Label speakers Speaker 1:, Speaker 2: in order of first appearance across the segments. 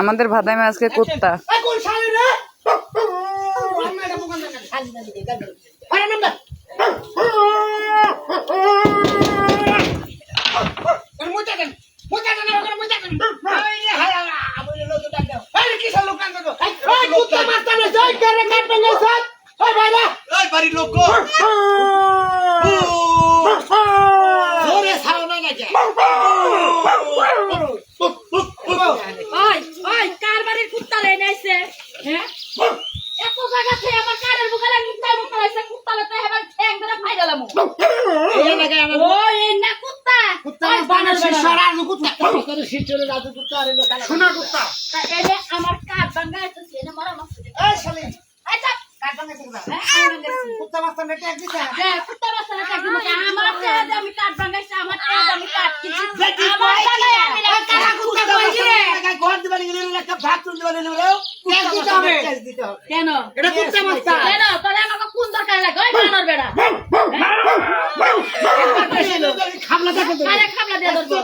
Speaker 1: আমাদের ভাদাইমে আজকে কুত্তা
Speaker 2: এই কোন শালি রে আমরা এটা মুখান দেখা শালি না দিকে গাল আরে নাম্বার মুচা দেন মুচা দেন আমাকে মুচা দেন এই রে হালা আবুলে লোক করে সব ওই
Speaker 3: ওই কার বাড়ির কুত্তা লই নাইছে হ্যাঁ? এত জায়গা থেকে আমার কারের বুকালে কুত্তা মুখা লাইছে কুত্তা লতে হেবার ঠ্যাং ধরে ফাই গেলাম
Speaker 2: এই আমার
Speaker 3: ও না কুত্তা।
Speaker 2: কুত্তা বানার
Speaker 3: বানর
Speaker 2: শিশরা কুত্তা করে শিশরে রাজু কুত্তা আরে লোকালা কুত্তা।
Speaker 3: তা আমার কার বাঙ্গা আছে এনে মারা মারছে
Speaker 2: এই শালি
Speaker 3: এই চাপ
Speaker 2: কাটা না করবা
Speaker 3: হ্যাঁ। আমি
Speaker 2: কুত্তা দিছা
Speaker 3: কুত্তা না আমার কাট বাঙ্গাইছি আমার তেজ আমি কাট কিছু
Speaker 2: দেখি
Speaker 3: আমার জায়গায় আমি
Speaker 2: কারা
Speaker 3: লাগছি।
Speaker 2: কুত্তা কইছি রে ঘর দিবা গেলে ভাত তুলতে পারে না ক্যাশ দিতে হবে? ক্যাশ দিতে হবে।
Speaker 3: কেন?
Speaker 2: এটা কুত্তা মাস্তা
Speaker 3: কেন? তাহলে আমাকে কোন দরকার লাগে? ওই বানর বেড়া।
Speaker 2: খাবলা দেখো
Speaker 3: আরে খাবলা দিয়ে ধরবো।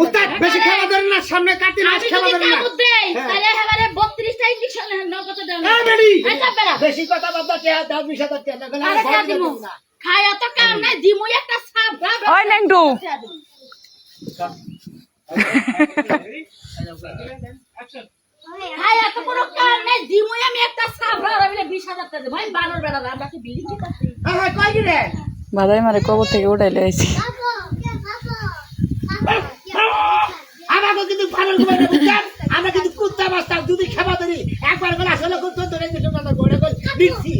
Speaker 2: কুত্তা বেশি খেলা ধরে না সামনে কাটি মাছ
Speaker 3: আমি
Speaker 2: ধরে না। হ্যাঁ।
Speaker 3: তাহলে এবারে 32টা ইনজেকশন নগদ দেন
Speaker 2: এই বেড়ি
Speaker 3: এই বেড়া।
Speaker 2: বেশি কথা দাও টাকা
Speaker 3: আরে কে দিমু। খায়া তো কাম নাই দিমু একটা সাপ।
Speaker 1: ওই নেংটু
Speaker 3: খায়া তো কোনো নাই আমি একটা রাখলে 20000 টাকা দেব। আমি বানর বেড়া আমরা কি আছে
Speaker 2: হ্যাঁ কই কি রে
Speaker 1: ভাদাইমারে কবর থেকে উঠাইলে আইছি।
Speaker 2: আমাকে কিন্তু ভালো করে বুঝছেন? আমরা কিন্তু কুত্তা মাস্তা যদি খাবা ধরি। একবার করে আসলে কুত্তা ধরে দিতে কথা ঘরে কই দিচ্ছি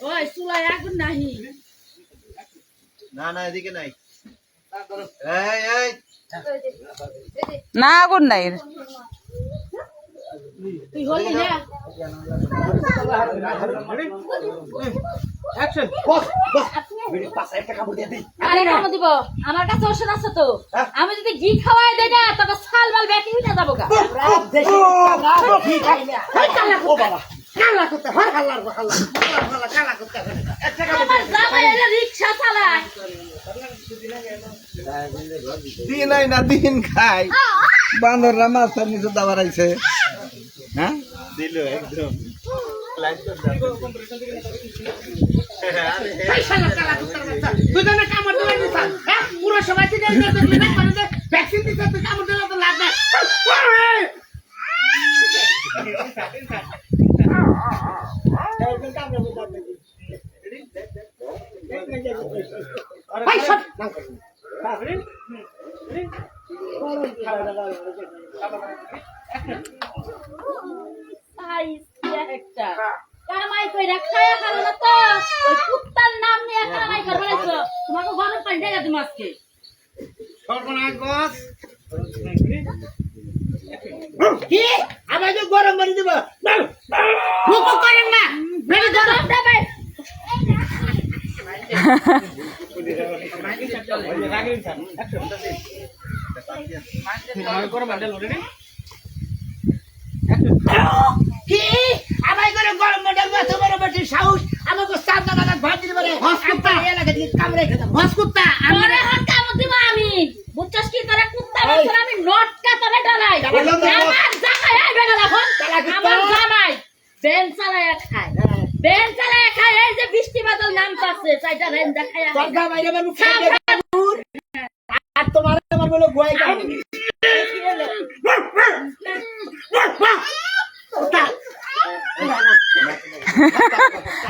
Speaker 3: ওই সুলাই আগুন নাহি।
Speaker 4: না না এদিকে নাই।
Speaker 1: না আগুন নাই।
Speaker 3: তুই হলি না।
Speaker 2: Action boss boss. মেরে পাশে একটা কাপড় দিয়ে দিই।
Speaker 3: আরে কাম দিব। আমার কাছে ওষুধ আছে তো। আমি যদি ঘি খাওয়াই দেয় না তবে সাল বাল ব্যাটি হইতে যাব
Speaker 2: কালা হাল্লা হাল্লা কালা কুত্তা একটা
Speaker 5: দিন নাই না দিন খাই বান্দররা মাছটার নিচে দাবার আইছে। হ্যাঁ?
Speaker 4: দিল একদম।
Speaker 2: হ্যাঁ। ভ্যাকসিন দিতে কামড় দিলে তো লাভ নাই ভাই সব
Speaker 3: সাইজ একটা কামাই কইরা খায়া খালো না তো ওই কুত্তার নাম নিয়ে কামাই করবে না তোমাকে গরম পানি ঢেলে দিম আজকে
Speaker 2: সর্বনাশ বস কি যে গরম বাড়ি দিব। মুখ করেন না।
Speaker 3: বেড়ে গরম দেবে
Speaker 2: কি? আবার করে গরম মডেল এত বড় বেশি সাহস আমাকে দাদা ভাত দিতে পারে হসকুত্তা এলাকা দিয়ে কামড়ে খেতাম। হসকুত্তা
Speaker 3: আমি। বুঝছস কি তোরে কুত্তা বলছ আমি নটকা তোরে ডালাই আমার জামাই আইবে না এখন আমার জামাই বেন চালায়া খায়। বেন চালায়া খায় এই যে বৃষ্টি বাদল নাম পাচ্ছে চাইটা রেন দেখায়া
Speaker 2: সরকার বাইরে মানুষ আর তোমার আমার বলে গোয়াই কামড়ে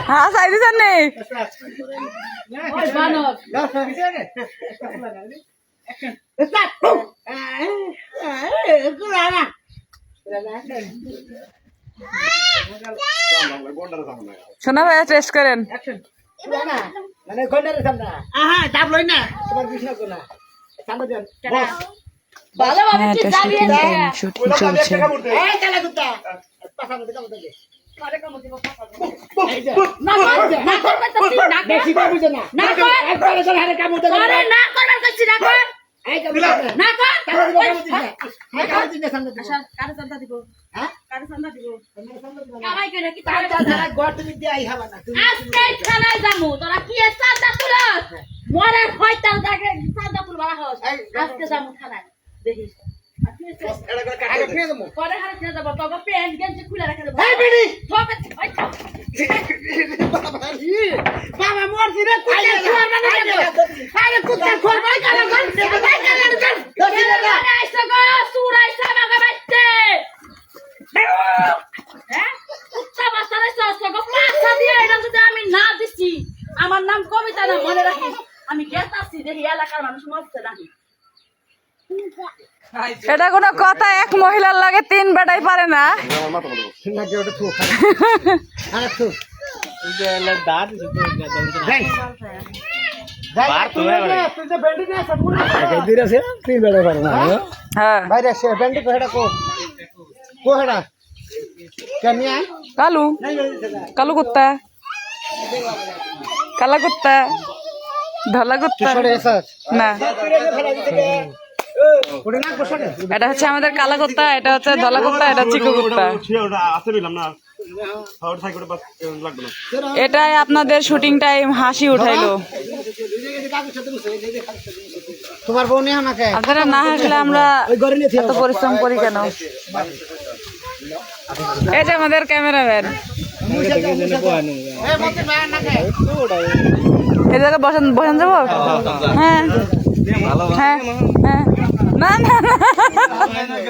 Speaker 1: হ্যাঁ সাইডে জানে
Speaker 3: ওই বানর।
Speaker 1: শোনা ভাই টেস্ট করেন
Speaker 2: মানে ঘন্টারে সামনা আহা ডাব লই না তোমার বিছনা কোনা সামনে দেন বস
Speaker 3: ভালোভাবে
Speaker 1: হ্যাঁ এটা
Speaker 3: দাবিয়ে
Speaker 1: শুটিং চলছে
Speaker 2: এই কালা কুত্তা পাছানো দিকে কামড় দে
Speaker 3: না কর না
Speaker 2: হ্যাঁ, হ্যাঁ?
Speaker 3: করে কি
Speaker 2: তার
Speaker 3: আজকে যামু। খানায় দেখিস।
Speaker 2: বাবা মরছি রে, কুত্তার খোর বানাই কালা গান, বানাই কালা গান। দশি রে না।
Speaker 3: আরে আইসো গো, সুর আইসো আমাকে বাইতে। হ্যাঁ? উচ্চা বাচ্চারা আইসো, আইসো গো, পাঁচটা দিয়ে এটা যদি আমি না দিছি, আমার নাম কবিতা না মনে রাখিস আমি গেতাছি দেখি এলাকার মানুষ মরছে নাকি
Speaker 1: এটা কোনো কথা এক মহিলার লাগে তিন বেটাই পারে না? কালু। কালু কুত্তা। কালা কুত্তা। ধলা কুত্তা। না? এটা হচ্ছে আমাদের কালা কুত্তা এটা হচ্ছে ধলা কুত্তা এটা চিকু কুত্তা এটাই আপনাদের শুটিং টাইম হাসি উঠাইলো।
Speaker 2: তোমার বউ নিয়ে আমাকে?
Speaker 1: আপনারা না হাসলে আমরা এত পরিশ্রম করি কেন? এই যে আমাদের ক্যামেরাম্যান। এই জায়গায় বসেন বসেন যাব? হ্যাঁ হ্যাঁ। হ্যাঁ। না না না।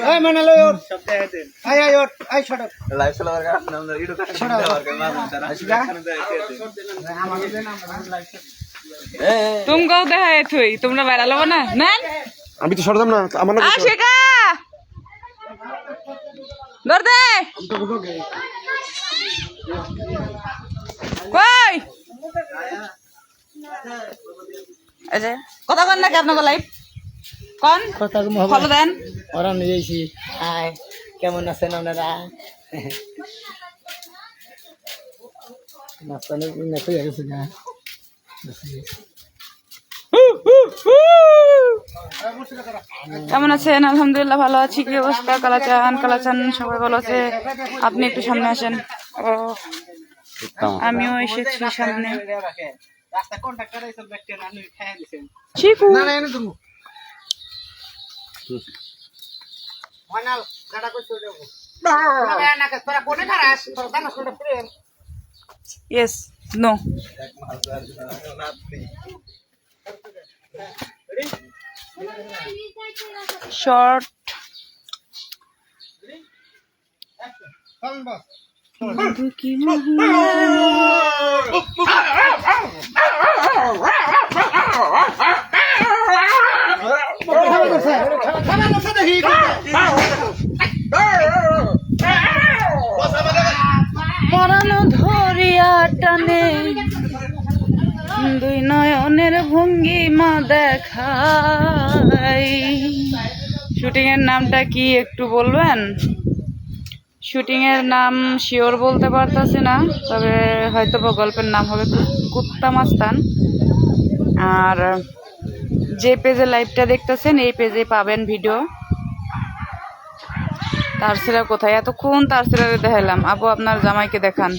Speaker 2: এই মানে লই ওর। আই আই ওর আই ছড়
Speaker 4: লাইভ চালাবার কারণে আমরা ইডো কাছে দেওয়ার কারণে মাঝে তারা
Speaker 1: তুমকেও দেখা থুই। তোমরা বাইরে লবো না? না
Speaker 6: আমি তো সরতাম না আমার না
Speaker 1: আশিকা ধর দে! কই? কথা কন নাকি আপনাকে লাইভ কন? ফলো দেন।
Speaker 2: ওরা নিয়েছি হাই কেমন আছেন আপনারা?
Speaker 1: কেমন আছেন? আলহামদুলিল্লাহ ভালো আছি। কি অবস্থা? কালাচান কালাচান সবাই ভালো আছে? আপনি একটু সামনে আসেন। ও আমিও এসেছি সামনে।
Speaker 2: রাস্তা কন্ট্রাক্টর এসে ব্যক্তি খাইয়া
Speaker 1: চিকু
Speaker 2: না না এনে তুমি মানাল গাড়া কই চলে যাব না না তোরা কোনে খারাস তোরা দানা শুনে প্রেম
Speaker 1: ইয়েস নো শর্ট
Speaker 2: চল
Speaker 1: দেখাই শুটিং এর নামটা কি একটু বলবেন? শুটিং এর নাম শিওর বলতে পারতাছি না, তবে হয়তো বা গল্পের নাম হবে কুত্তা মাস্তান। আর যে পেজে লাইভটা দেখতেছেন, এই পেজে পাবেন ভিডিও। তার ছেলে কোথায়? এতক্ষণ তার ছেলে দেখাইলাম। আপু আপনার জামাইকে দেখান।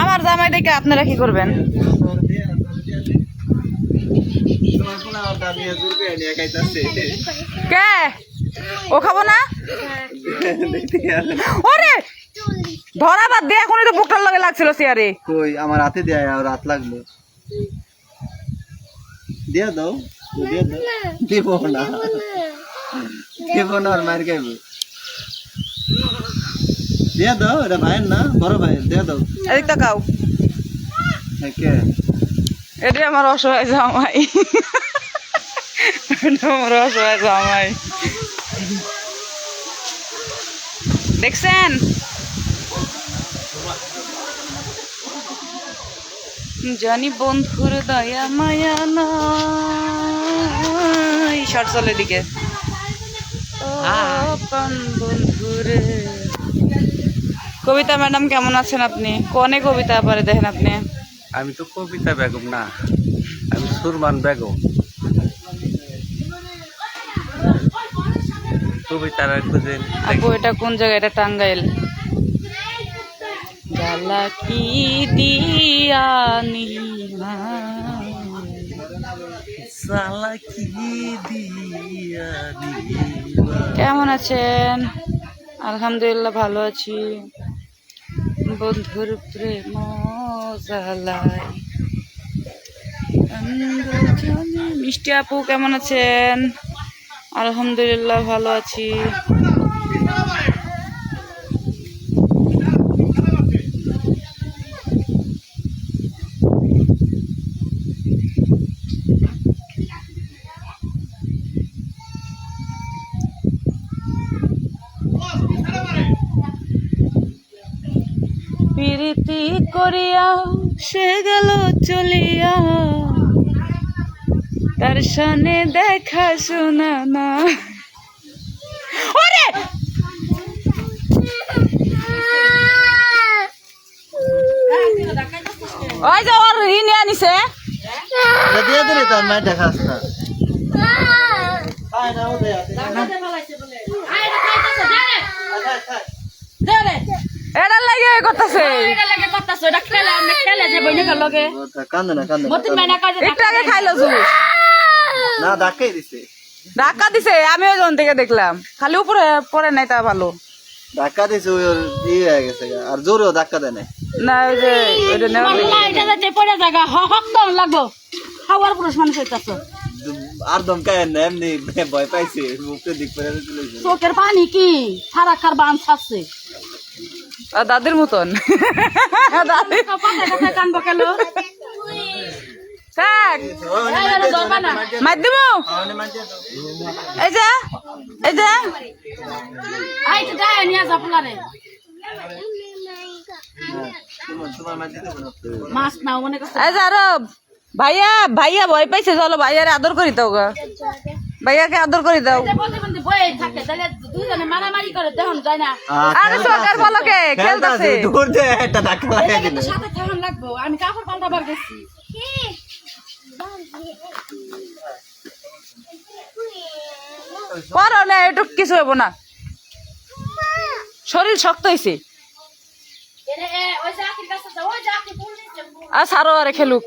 Speaker 1: আমার জামাই দেখে আপনারা কি করবেন
Speaker 4: তোমার কোন আমার দাবি দূর করে নিয়ে খাইতাছে
Speaker 1: কে? ও খাব না? ওরে! ধরা বাদ দিয়ে এখনই তো বুকটার লগে লাগছিল চেয়ারে।
Speaker 4: কই আমার হাতে দেয় আর রাত লাগল। দিয়ে দাও দিয়ে দাও। দিব না। দিব না আর মার খাইব। দিয়ে দাও এটা ভাইয়ের না বড় ভাইয়ের দিয়ে দাও।
Speaker 1: এদিক তাকাও
Speaker 4: কে
Speaker 1: এটি আমার অসহায় জামাই। আমার অসহায় জামাই। দেখছেন? জানি বন্ধুর দয়া মায়া নাই। শর্ট চলে দিকে বন্ধুরে। কবিতা ম্যাডাম কেমন আছেন আপনি? কনে কবিতা পারে দেখেন আপনি?
Speaker 6: আমি তো কবিতা বেগম না আমি সুরমান বেগম।
Speaker 4: কবিতারা খুঁজেন
Speaker 1: আপু এটা কোন জায়গা এটা টাঙ্গাইল। জ্বালা কি
Speaker 4: দিয়া
Speaker 1: কেমন আছেন? আলহামদুলিল্লাহ ভালো আছি। বন্ধুর প্রেম মিষ্টি আপু কেমন আছেন? আলহামদুলিল্লাহ ভালো আছি। প্রীতি করিয়া সে গেল চলিয়া তার সনে দেখা শোনা না ওরে ওই যে ওর ই নিয়ে আনিছে
Speaker 4: দিয়ে দিলি তোর মায়ের দেখাস না
Speaker 3: আয়
Speaker 1: এটার লাগে করতেছে।
Speaker 3: এটা লাগে করতাছো এটা খেলে আমরা খেলে যে লগে।
Speaker 4: কান্দে না কান্দে না
Speaker 3: মতিন মাইনা কাজে
Speaker 1: একটু আগে খাইলো জুস।
Speaker 4: না ধাক্কাই দিছে।
Speaker 1: ধাক্কা দিছে আমিও জন থেকে দেখলাম। খালি উপরে পরে নাই তা ভালো।
Speaker 4: ধাক্কা দিছে ওই ওর ই হয়ে গেছে আর জোরেও ধাক্কা দেয় নাই।
Speaker 1: না ওই যে ওইটা নেওয়া
Speaker 3: এটা যাতে পড়ে জায়গা হক দম লাগবো। খাওয়ার পুরুষ মানুষ হইতাছ।
Speaker 4: আর দমকায় না এমনি ভয় পাইছে মুখে দিক করে চলে গেছে।
Speaker 3: চোখের পানি কি? সারা খার বান ছাড়ছে।
Speaker 1: দাদির মতন। থাক। এই এই
Speaker 3: তো
Speaker 4: মাঝে দেবো
Speaker 1: এই যে আরও ভাইয়া ভাইয়া ভয় পাইছে, চলো ভাইয়ারে আদর করি দাও গা ভাইয়াকে আদর করি দাও।
Speaker 3: না।
Speaker 1: আরে চোখের খেলতেছে
Speaker 4: দূর দিয়ে একটা ধাক্কা লাগিয়ে দিলে।
Speaker 3: সাথে থাকুন লাগবো আমি কাপড় পাল্টাবার গেছি।
Speaker 1: পরো না একটু কিছু হব না। শরীর শক্ত হয়েছে আর সারো আরে খেলুক।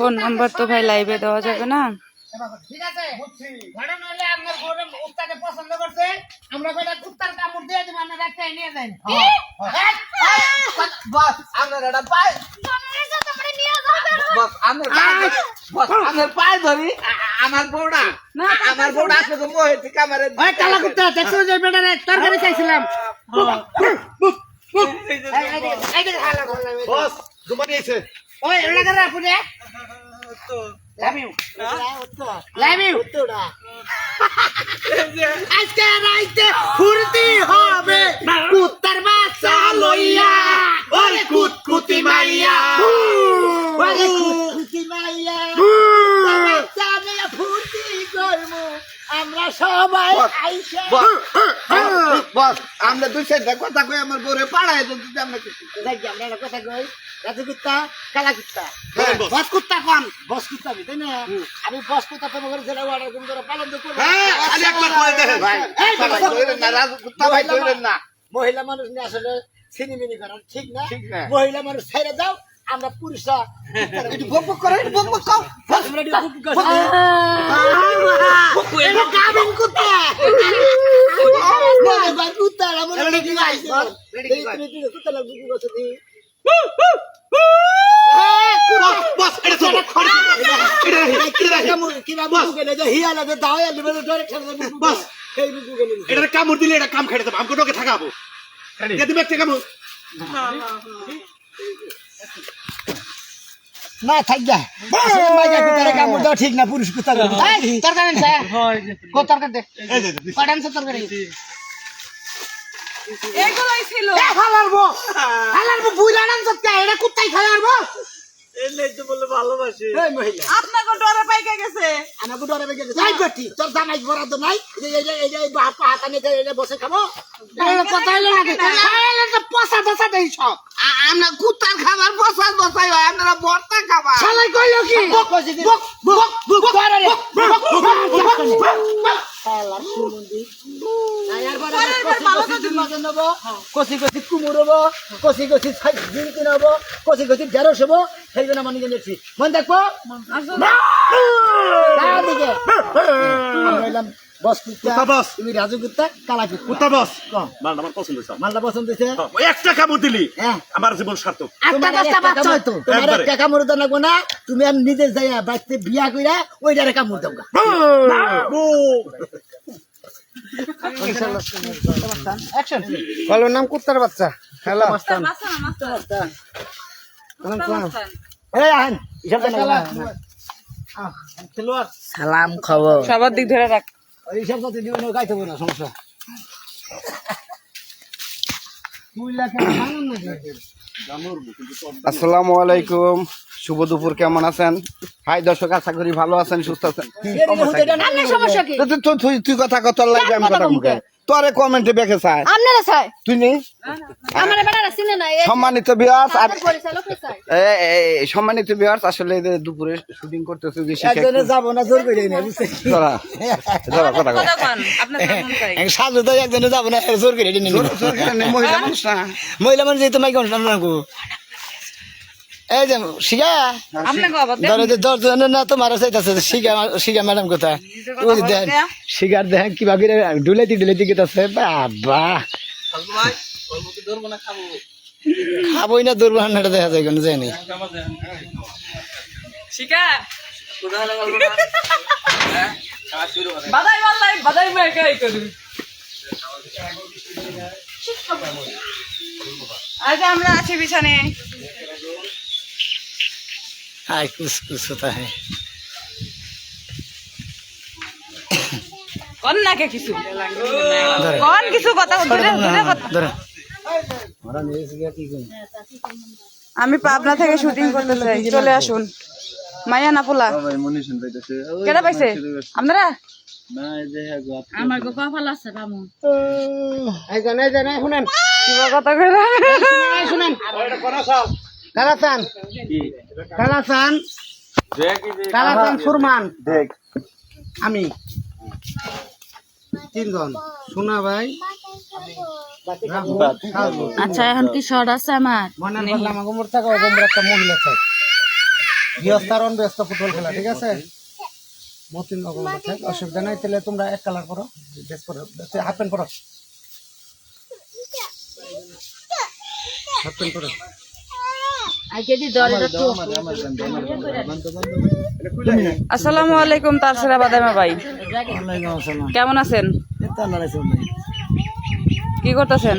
Speaker 1: ফোন নাম্বার তো ভাই লাইভে দেওয়া যাবে না
Speaker 2: ঠিক আছে? ঘটনা হলে আপনার পছন্দ করছে। আমরা কয়টা কুত্তার কামড় দিয়ে দিব আপনার রাস্তায় নিয়ে যান
Speaker 5: বস আমরা এটা পাই বস আমার বস আমার পায়ে ধরি আসলে তো মোহে ঠিক আমার
Speaker 2: ওই কালা কুত্তা দেখছ যে বেটারে তরকারি চাইছিলাম
Speaker 5: বস ঘুমানি এসে।
Speaker 2: ওই এটা করে রাখুন রে লাভ ইউ লাভ ইউ আজকে রাইতে ফুর্তি হবে সবাই আইসা।
Speaker 5: বস আমরা দুই সাইড কথা কই আমার বউরে পাড়ায় তো দিতে আমরা কিছু
Speaker 2: দেখ আমরা একটা কথা কই রাজু কুত্তা কালা কুত্তা
Speaker 5: হ্যাঁ, boss।
Speaker 2: বস। কুত্তা কোন বস কুত্তা তাই না? আমি বস কুত্তা তোমাকে যেটা অর্ডার করুন করে পালন তো করব
Speaker 5: হ্যাঁ আজ একবার করে দেখেন। ভাই
Speaker 2: এই
Speaker 5: কুত্তা ভাই
Speaker 2: বাবা।
Speaker 5: ধরেন না রাজু কুত্তা ভাই ধরেন না।
Speaker 2: মহিলা মানুষ নিয়ে আসলে ছিনিমিনি করা ঠিক না। মহিলা মানুষ ছেড়ে দাও আমরা পুরুষরা
Speaker 5: একটু করে একটু বুক
Speaker 2: করি। এটা গাভিন কুত্তা মনে ভাই কুত্তা আমার
Speaker 5: কি ভাই?
Speaker 2: কুত্তা লাগবে কি
Speaker 6: এটা কামড় দিলে এটা কাম খেতে দেবো। আমাকে তোকে থাকাবো। দিবে একটা কামড়।
Speaker 2: না থাক যা মাইয়া কুতারে কামড় দাও ঠিক না পুরুষ কুতারে তরকারি আনছে কো তরকারি দে। কটা আনছে তরকারি?
Speaker 1: এগুলোই ছিল।
Speaker 2: এ হালারবো হালারবো বুইলা নাম কে এটা কুত্তাই খালারবো এই মহিলা
Speaker 1: আপনাকে ডরে পাইকে গেছে
Speaker 2: আমাকে ডরে বেগে গেছে এই বেটি তোর জামাই বরাদ্দ নাই এই এই এই এই বাপ হাত আনে এই বসে খাব কথা হইল না খাইলে তো দেই সব
Speaker 4: আমরা কুত্তার খাবার বসাল বসাই হয় আপনারা বর্তা খাবার
Speaker 2: শালাই কইলো কি বক বক বক বক করে রে কচি কচি কুমুর হব কচি কচি জিনতি হব কচি কচি ঢেঁড়স হব সেই জন্য আমি নিজে নিচ্ছি মন দেখব দিকে। আমরা এলাম বস কুত্তা
Speaker 6: কুত্তা বস।
Speaker 2: তুমি রাজু কুত্তা কালা কুত্তা।
Speaker 6: কুত্তা বস।
Speaker 2: কম।
Speaker 6: মাল আমার পছন্দ হয়েছে।
Speaker 2: মালটা পছন্দ হয়েছে?
Speaker 6: ওই একটা কামড় দিলি
Speaker 2: হ্যাঁ।
Speaker 6: আমার জীবন সার্থক।
Speaker 2: আটটা দশটা বাচ্চা হয়তো তোমার একটা কামড় দাও লাগবো না তুমি আর নিজে যাইয়া বিয়া কইরা ওইটারে কামড় দাও
Speaker 5: ভালোর নাম কুত্তার বাচ্চা?
Speaker 2: দেন সালাম খবর।
Speaker 1: সবার দিক ধরে রাখ।
Speaker 2: ওই হিসাব যাতে দিও না গাইতে না সমস্যা।
Speaker 5: আসসালামু আলাইকুম। শুভ দুপুর কেমন আছেন? হাই দর্শক আশা করি ভালো আছেন সুস্থ আছেন। তুই- কথা কত লাগবে আমি কথা মুখে তোরে কমেন্টে দেখে চাই।
Speaker 3: আপনারা চাই?
Speaker 5: তুই নেই
Speaker 3: আমার বেটারা চিনে না
Speaker 5: সম্মানিত বিয়াস আর সম্মানিত বিয়াস আসলে দুপুরে শুটিং করতেছে বেশি
Speaker 2: একজনে যাব না জোর করে না বুঝতে
Speaker 5: ধরা ধরা কথা।
Speaker 1: কথা কন আপনার
Speaker 2: সাজু তো একজনে যাব না জোর করে নিয়ে নিবো।
Speaker 5: জোর করে নে, মহিলা মানুষ না।
Speaker 2: মহিলা মানুষ যেহেতু মাইক অনুষ্ঠান রাখব এই যে শিখা?
Speaker 1: আপনাকে
Speaker 2: যে দশ জনের না তোমার চাইতেছে শিখা শিখা ম্যাডাম কোথায়? ওই দেন শিখার দেখেন কিবা করে ডুলাইতে ডুলাইতে গেতেছে বাবা। খাবোই না দুর্বলটা দেখা যায় কোনো জানি।
Speaker 1: শিকার বাদাই মারলাই বাদাই মার কাই করি। আজ আমরা আছি বিছানে
Speaker 2: হাই কুস কুস হতা হ্যাঁ
Speaker 1: কন না কে কিছু কন কিছু কথা
Speaker 2: ধরো কি
Speaker 1: আমি পাবনা থেকে শুটিং করতে চাই। চলে আসুন। মাইয়া না পোলা। কেটা পাইছে? আপনারা? আমার গোপা ফালা আছে বামু
Speaker 2: এই জানে জানে শুনেন।
Speaker 1: কিবা কথা কইরা?
Speaker 2: শুনেন কালাসান কালাসান কালাসান সুরমান। আমি। তিনজন। সোনা ভাই।
Speaker 3: আচ্ছা এখন কি শর্ট আছে আমার?
Speaker 2: মনে করলাম আমাকে মোর থাকা ওদের একটা মহিলা চাই। গৃহস্থারণ ব্যস্ত ফুটবল খেলা ঠিক আছে? মতিন রকমের থাক অসুবিধা নাই তাহলে তোমরা এক কালার করো ড্রেস করো হাফ প্যান্ট করো হাফ প্যান্ট করো
Speaker 1: আসসালামু আলাইকুম তারসেরা বাদামা ভাই কেমন আছেন কি করতেছেন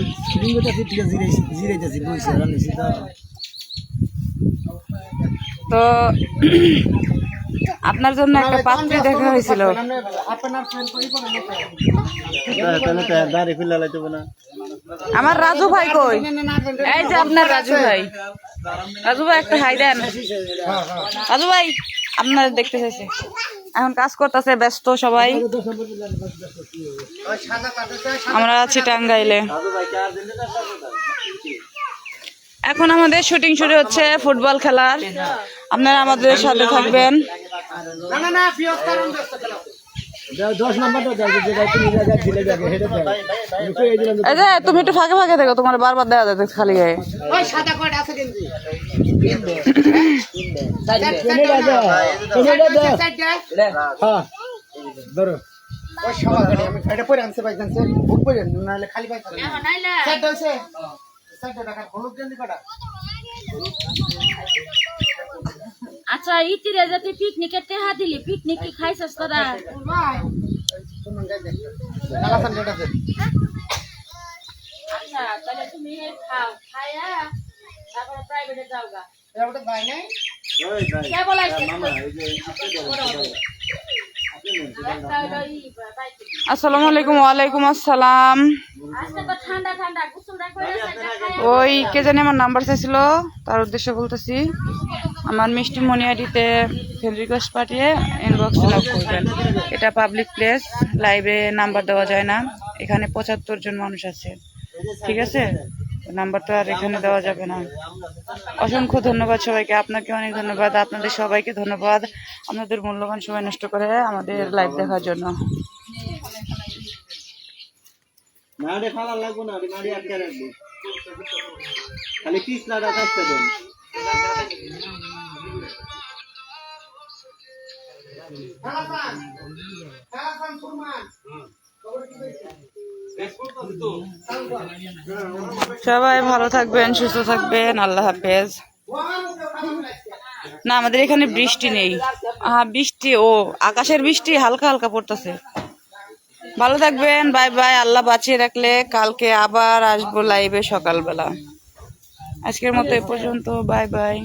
Speaker 2: তো
Speaker 1: আপনার জন্য একটা পাত্রী দেখা হয়েছিল আমার রাজু ভাই কই? এই যে আপনার রাজু ভাই। রাজু ভাই একটা হাই দেন। রাজু ভাই, আপনার দেখতে চাইছে। এখন কাজ করতেছে, ব্যস্ত সবাই। আমরা আছি টাঙ্গাইলে। এখন আমাদের শুটিং শুরু হচ্ছে ফুটবল খেলার। আপনারা আমাদের সাথে থাকবেন।
Speaker 2: না না না এই
Speaker 1: যে তুমি একটু ফাঁকে ফাঁকে দেখো তোমার বারবার দেওয়া যাচ্ছে খালি গায়ে।
Speaker 2: হ্যাঁ ধরো। এটা পরে আনছে বুক নাহলে খালি হলুদ গেঞ্জি কটা?
Speaker 3: আচ্ছা ইতিরে যে তুই পিকনিকের টেহা দিলি পিকনিক কি খাইছিস তোরা? আচ্ছা তাহলে তুমি খাও খাইয়া তারপরে প্রাইভেটে যাও গা
Speaker 2: ওটা ভাই নাই
Speaker 3: কে বলাইছে?
Speaker 4: মামা এই যে
Speaker 3: একটা হলো ই বাইকে
Speaker 1: আসসালামু আলাইকুম ওয়ালাইকুম আসসালাম।
Speaker 3: আজকে তো ঠান্ডা ঠান্ডা গোসলটা করে খাইয়া
Speaker 1: ওই কে জানি আমার নাম্বার চাইছিল তার উদ্দেশ্যে বলতেছি। আমার মিষ্টি মনি আইডিতে ফ্রেন্ড রিকোয়েস্ট পাঠিয়ে ইনবক্সে লাভ করবেন। এটা পাবলিক প্লেস লাইভে নাম্বার দেওয়া যায় না। এখানে পঁচাত্তর জন মানুষ আছে। ঠিক আছে? নাম্বার তো আর এখানে দেওয়া যাবে না। অসংখ্য ধন্যবাদ সবাইকে। আপনাকে অনেক ধন্যবাদ। আপনাদের সবাইকে ধন্যবাদ। আপনাদের মূল্যবান সময় নষ্ট করে আমাদের লাইভ দেখার জন্য।
Speaker 4: না না খালি
Speaker 2: খালাসান ফুরমান
Speaker 1: সবাই ভালো থাকবেন, সুস্থ থাকবেন, আল্লাহ হাফেজ। না, আমাদের এখানে বৃষ্টি নেই। হ্যাঁ বৃষ্টি, ও, আকাশের বৃষ্টি হালকা হালকা পড়তেছে। ভালো থাকবেন, বাই বাই, আল্লাহ বাঁচিয়ে রাখলে কালকে আবার আসব লাইভে সকালবেলা। আজকের মতো এ পর্যন্ত বাই বাই।